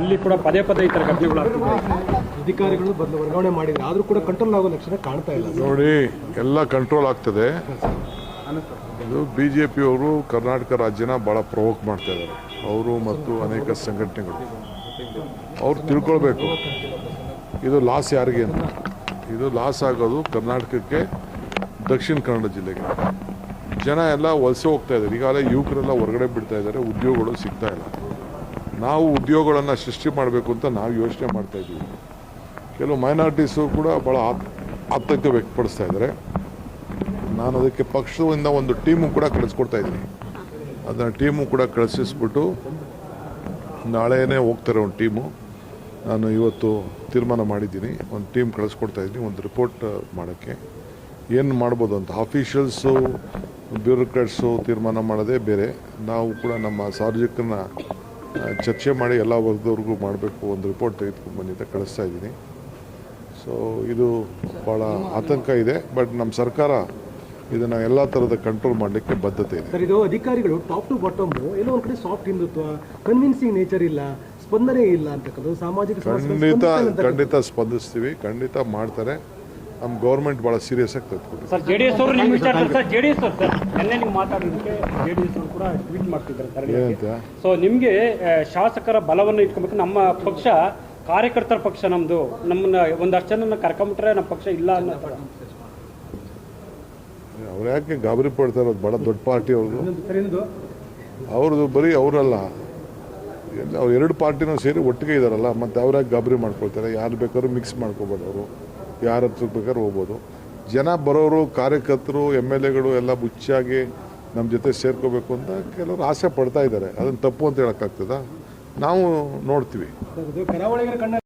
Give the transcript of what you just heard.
ಅಲ್ಲಿ ಕೂಡ ಪದೇ ಪದೇ ಈ ಥರ ಘಟನೆಗಳು ಆಗ್ತಿದೆ. ಅಧಿಕಾರಿಗಳು ಬದಲು ವರ್ಗಾವಣೆ ಮಾಡಿದ್ರೆ ಆದ್ರೂ ಕೂಡ ಕಂಟ್ರೋಲ್ ಆಗೋ ಲಕ್ಷಣ ಕಾಣ್ತಾ ಇಲ್ಲ. ನೋಡಿ ಎಲ್ಲ ಕಂಟ್ರೋಲ್ ಆಗ್ತದೆ. ಇದು ಬಿ ಜೆ ಪಿಯವರು ಕರ್ನಾಟಕ ರಾಜ್ಯನ ಭಾಳ ಪ್ರವೋಕ್ ಮಾಡ್ತಾ ಇದ್ದಾರೆ. ಅವರು ಮತ್ತು ಅನೇಕ ಸಂಘಟನೆಗಳು. ಅವ್ರು ತಿಳ್ಕೊಳ್ಬೇಕು. ಇದು ಲಾಸ್ ಯಾರಿಗೆ ಅಂತ. ಇದು ಲಾಸ್ ಆಗೋದು ಕರ್ನಾಟಕಕ್ಕೆ ದಕ್ಷಿಣ ಕನ್ನಡ ಜಿಲ್ಲೆಗೆ. ಜನ ಎಲ್ಲ ವಲಸೆ ಹೋಗ್ತಾ ಇದ್ದಾರೆ. ಈಗಾಗಲೇ ಯುವಕರೆಲ್ಲ ಹೊರಗಡೆ ಬಿಡ್ತಾ ಇದ್ದಾರೆ. ಉದ್ಯೋಗಗಳು ಸಿಗ್ತಾ ಇಲ್ಲ. ನಾವು ಉದ್ಯೋಗಗಳನ್ನು ಸೃಷ್ಟಿ ಮಾಡಬೇಕು ಅಂತ ನಾವು ಯೋಚನೆ ಮಾಡ್ತಾ ಇದ್ದೀವಿ. ಕೆಲವು ಮೈನಾರಿಟೀಸು ಕೂಡ ಭಾಳ ಆತ್, ಆತಂಕ ವ್ಯಕ್ತಪಡಿಸ್ತಾ ಇದ್ದಾರೆ. ನಾನು ಅದಕ್ಕೆ ಪಕ್ಷದಿಂದ ಒಂದು ಟೀಮು ಕೂಡ ಕಳಿಸ್ಕೊಡ್ತಾ ಇದ್ದೀನಿ. ಅದನ್ನು ಟೀಮು ಕೂಡ ಕಳಿಸಿಸ್ಬಿಟ್ಟು ನಾಳೆನೇ ಹೋಗ್ತಾರೆ ಒಂದು ಟೀಮು ನಾನು ಇವತ್ತು ತೀರ್ಮಾನ ಮಾಡಿದ್ದೀನಿ. ಒಂದು ಟೀಮ್ ಕಳಿಸ್ಕೊಡ್ತಾ ಇದ್ದೀನಿ ಒಂದು ರಿಪೋರ್ಟ್ ಮಾಡೋಕ್ಕೆ. ಏನು ಮಾಡ್ಬೋದು ಅಂತ ಆಫೀಷಿಯಲ್ಸು ಬ್ಯೂರೋಕ್ರಾಟ್ಸು ತೀರ್ಮಾನ ಮಾಡೋದೇ ಬೇರೆ. ನಾವು ಕೂಡ ನಮ್ಮ ಸಾರ್ವಜನಿಕರನ್ನ ಚರ್ಚೆ ಮಾಡಿ ಎಲ್ಲ ವರ್ಗದವ್ರಿಗೂ ಮಾಡಬೇಕು ಒಂದು ರಿಪೋರ್ಟ್ ತೆಗೆದುಕೊಂಡು ಬಂದಿದ್ದೆ ಕಳಿಸ್ತಾ ಇದ್ದೀನಿ. ಸೊ ಇದು ಭಾಳ ಆತಂಕ ಇದೆ ಬಟ್ ನಮ್ಮ ಸರ್ಕಾರ ಇದನ್ನು ಎಲ್ಲ ಥರದ ಕಂಟ್ರೋಲ್ ಮಾಡಲಿಕ್ಕೆ ಬದ್ಧತೆ ಇದೆ. ಸರ್ ಇದು ಅಧಿಕಾರಿಗಳು ಟಾಪ್ ಟು ಬಾಟಮ್ ಎಲ್ಲೋ ಒಂದು ಕಡೆ ಸಾಫ್ಟ್ ಹಿಂದುತ್ವ ಕನ್ವಿನ್ಸಿಂಗ್ ನೇಚರ್ ಇಲ್ಲ ಸ್ಪಂದನೆ ಇಲ್ಲ ಅಂತಕ್ಕಂಥದ್ದು ಸಾಮಾಜಿಕ ಖಂಡಿತ ಖಂಡಿತ ಸ್ಪಂದಿಸ್ತೀವಿ ಖಂಡಿತ ಮಾಡ್ತಾರೆ. ನಮ್ಮ ಗೌರ್ಮೆಂಟ್ ಭಾಳ ಸೀರಿಯಸ್ ಆಗಿ ತೆಗೆದುಕೊಂಡಿದೆ ಸರ್ ಜೆ ಡಿ ಎಸ್ ಅವರು ನಿಮ್ಮ ವಿಚಾರ ಸರ್ ಜೆ ಡಿ ಎಸ್ ಅವರು ಸರ್ ನಿನ್ನೆ ನೀವು ಮಾತಾಡೋದಕ್ಕೆ ಜೆ ಡಿ ಎಸ್ ಅವರು ಕೂಡ ಟ್ವೀಟ್ ಮಾಡ್ತಿದ್ದಾರೆ ಸರ್ ಸೊ ನಿಮಗೆ ಶಾಸಕರ ಬಲವನ್ನು ಇಟ್ಕೊಬೇಕು. ನಮ್ಮ ಪಕ್ಷ ಕಾರ್ಯಕರ್ತರ ಪಕ್ಷ ನಮ್ದು. ನಮ್ಮನ್ನ ಒಂದಷ್ಟು ಜನ ಕರ್ಕೊಂಬಿಟ್ರೆ ನಮ್ಮ ಪಕ್ಷ ಇಲ್ಲ ಅನ್ನೋ ಥರ. ಅವ್ರು ಯಾಕೆ ಗಾಬರಿ ಪಡ್ತಾ ಇರೋದು? ಭಾಳ ದೊಡ್ಡ ಪಾರ್ಟಿ ಅವ್ರದ್ದು ಅವ್ರದ್ದು ಬರೀ ಅವರಲ್ಲ. ಎಲ್ಲ ಅವ್ರು ಎರಡು ಪಾರ್ಟಿನೂ ಸೇರಿ ಒಟ್ಟಿಗೆ ಇದ್ದಾರಲ್ಲ ಮತ್ತು ಅವ್ರ್ಯಾಕೆ ಗಾಬರಿ ಮಾಡ್ಕೊಳ್ತಾರೆ? ಯಾರು ಬೇಕಾದ್ರೂ ಮಿಕ್ಸ್ ಮಾಡ್ಕೋಬೋದು ಅವರು. ಯಾರ ಹತ್ರ ಬೇಕಾದ್ರೂ ಹೋಗ್ಬೋದು. ಜನ ಬರೋರು, ಕಾರ್ಯಕರ್ತರು, ಎಂ ಎಲ್ ಎಗಳು ಎಲ್ಲ ಮುಚ್ಚಾಗಿ ನಮ್ಮ ಜೊತೆ ಸೇರ್ಕೋಬೇಕು ಅಂತ ಕೆಲವರು ಆಸೆ ಪಡ್ತಾ ಇದ್ದಾರೆ. ಅದನ್ನು ತಪ್ಪು ಅಂತ ಹೇಳೋಕ್ಕಾಗ್ತದ? ನಾವು ನೋಡ್ತೀವಿ.